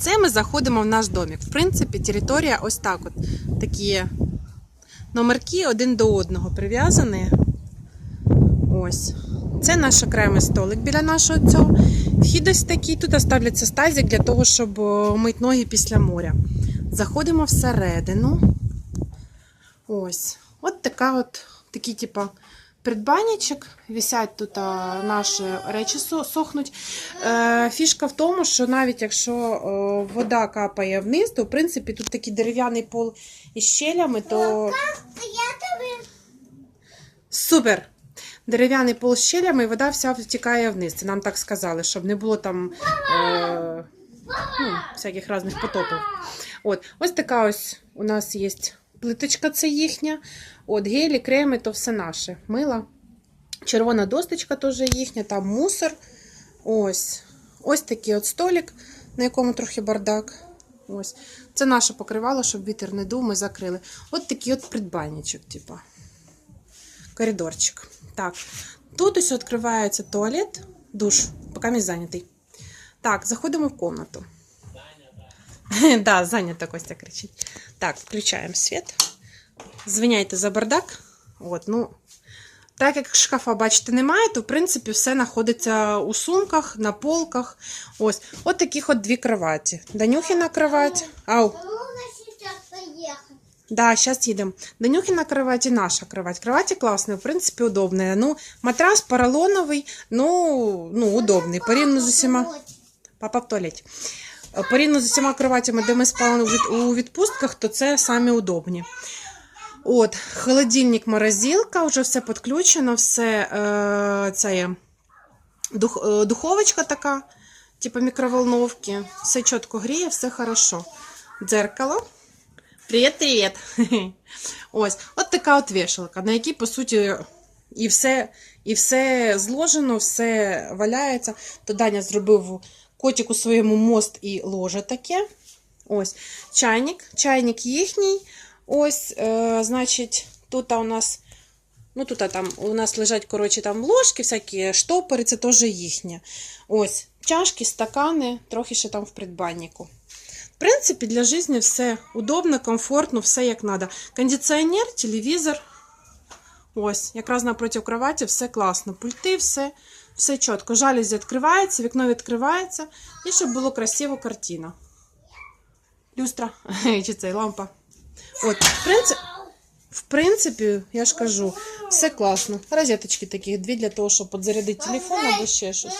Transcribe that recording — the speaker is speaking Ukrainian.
Це ми заходимо в наш домик. В принципі, територія ось так от. Такі номерки один до одного прив'язані. Ось. Це наш окремий столик біля нашого цього. Вхід ось такий. Тут ставляться стазик для того, щоб мити ноги після моря. Заходимо всередину. Ось. От така от, такий, типа, придбанничок. Висять тут а, наші речі сохнуть. Е, фішка в тому, що навіть якщо е, вода капає вниз, то в принципі тут такий дерев'яний пол із щелями, то супер! Дерев'яний пол з щелями, і вода вся втікає вниз. Це нам так сказали, щоб не було там е, ну, всяких різних потопів. От, ось така ось у нас є плиточка, це їхня. От, гелі, креми, то все наше. Мила. Червона досточка теж їхня, там мусор. Ось. Ось такий от столик, на якому трохи бардак. Ось. Це наше покривало, щоб вітер не дув, ми закрили. От такий от придбанничок, типа. Коридорчик. Так. Тут ось відкривається туалет, душ, поки мій зайнятий. Так, заходимо в комнату. Да, зайнята Костя кричить. Так, включаємо світ. Звиняйте за бардак. От, ну, так як шкафа, бачите, немає, то в принципі все знаходиться у сумках, на полках. Ось, от таких от дві кроваті. Данюхіна кровать. Ау, да, сейчас їдемо. Данюхіна кровать і наша кровать. Кровати класні, в принципі, удобні. Ну, матрас поролоновий, ну, ну, удобний. Порівняно з усіма. Папа в туалеті. Е, Порівняно з усіма кроватями, де ми спали у відпустках, то це самі удобні. От, холодильник, морозилка, вже все підключено, все е, це є дух, е, духовочка така, типу мікроволновки. Все чітко гріє, все хорошо. Дзеркало. Привіт, привіт. Ось, от така от вішалка, на якій, по суті, і все, і все зложено, все валяється. То Даня зробив котику своєму мост і ложе таке. Ось чайник. Чайник їхній. Ось, е, значить, тут у нас. Ну, тут там у нас лежать, коротше, там ложки, всякі штопори, це теж їхнє. Ось, чашки, стакани, трохи ще там в придбаннику. В принципі, для життя все удобно, комфортно, все як треба. Кондиціонер, телевізор. Ось, якраз напроти кроваті все класно. Пульти, все, все чітко. Жалюзі відкривається, вікно відкривається. І щоб було красиво картина. Люстра, чи це лампа. От, в принципі, в принципі, я ж кажу, все класно. Розеточки такі, дві для того, щоб підзарядити телефон або ще щось.